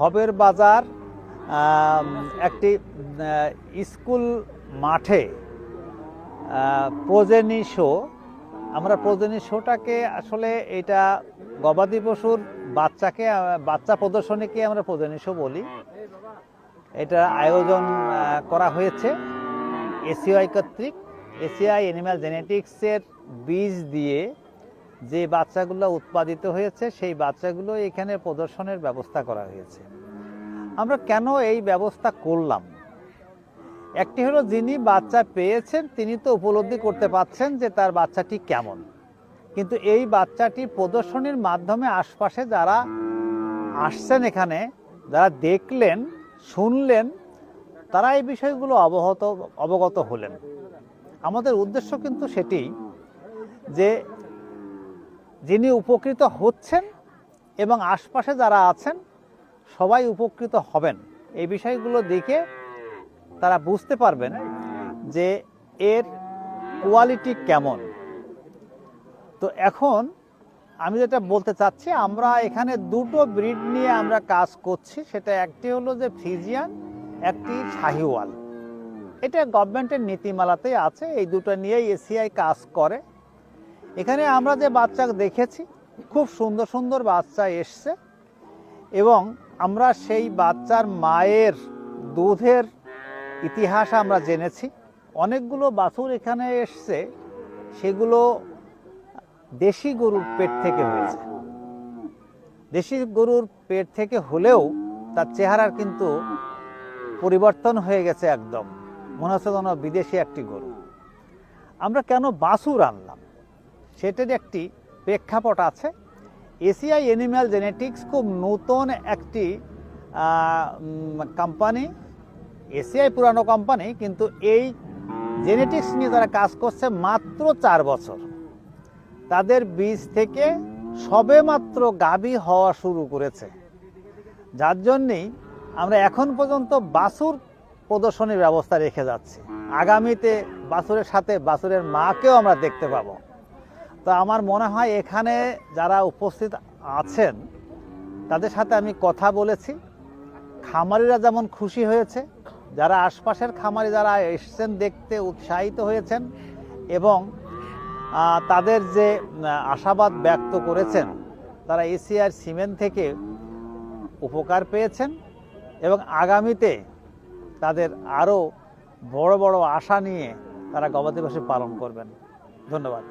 ভবের বাজার একটি স্কুল মাঠে প্রজেনি শো। আমরা প্রজেনি শোটাকে আসলে এটা গবাদি পশুর বাচ্চাকে বাচ্চা প্রদর্শনীকে আমরা প্রজেনি শো বলি। এটা আয়োজন করা হয়েছে এসিআই কর্তৃক। এসিআই অ্যানিম্যাল জেনেটিক্সের বীজ দিয়ে যে বাচ্চাগুলো উৎপাদিত হয়েছে, সেই বাচ্চাগুলো এখানে প্রদর্শনের ব্যবস্থা করা হয়েছে। আমরা কেন এই ব্যবস্থা করলাম? একটি হলো, যিনি বাচ্চা পেয়েছেন, তিনি তো উপলব্ধি করতে পারছেন যে তার বাচ্চাটি কেমন। কিন্তু এই বাচ্চাটি প্রদর্শনীর মাধ্যমে আশপাশে যারা আসছেন এখানে, যারা দেখলেন, শুনলেন, তারা এই বিষয়গুলো অবহত, অবগত হলেন। আমাদের উদ্দেশ্য কিন্তু সেটি যে যিনি উপকৃত হচ্ছেন এবং আশপাশে যারা আছেন, সবাই উপকৃত হবেন। এই বিষয়গুলো দেখে তারা বুঝতে পারবেন যে এর কোয়ালিটি কেমন। তো এখন আমি যেটা বলতে চাচ্ছি, আমরা এখানে দুটো ব্রিড নিয়ে আমরা কাজ করছি। সেটা একটি হলো যে ফ্রিজিয়ান একটি শাহিওয়াল। এটা গভর্নমেন্টের নীতিমালাতেই আছে। এই দুটো নিয়েই এসিআই কাজ করে। এখানে আমরা যে বাচ্চা দেখেছি, খুব সুন্দর সুন্দর বাচ্চা এসছে এবং আমরা সেই বাচ্চার মায়ের দুধের ইতিহাস আমরা জেনেছি। অনেকগুলো বাছুর এখানে এসছে, সেগুলো দেশি গরুর পেট থেকে হয়েছে। দেশি গরুর পেট থেকে হলেও তার চেহারার কিন্তু পরিবর্তন হয়ে গেছে একদম। মনে হচ্ছে যেন বিদেশি একটি গরু। আমরা কেন বাছুর আনলাম? সেটার একটি প্রেক্ষাপট আছে। এসিআই অ্যানিম্যাল জেনেটিক্স খুব নতুন একটি কোম্পানি এসিআই পুরানো কোম্পানি কিন্তু এই জেনেটিক্স নিয়ে তারা কাজ করছে মাত্র চার বছর। তাদের বীজ থেকে সবে মাত্র গাভী হওয়া শুরু করেছে। যার জন্যেই আমরা এখন পর্যন্ত বাছুর প্রদর্শনীর ব্যবস্থা রেখে যাচ্ছি। আগামীতে বাছুরের সাথে বাছুরের মাকেও আমরা দেখতে পাবো। তো আমার মনে হয় এখানে যারা উপস্থিত আছেন, তাদের সাথে আমি কথা বলেছি। খামারিরা যেমন খুশি হয়েছে, যারা আশপাশের খামারি যারা এসছেন দেখতে উৎসাহিত হয়েছেন এবং তাদের যে আশাবাদ ব্যক্ত করেছেন, তারা এশিয়ার সিমেন্ট থেকে উপকার পেয়েছেন এবং আগামীতে তাদের আরও বড় বড় আশা নিয়ে তারা গবাদি পশু পালন করবেন। ধন্যবাদ।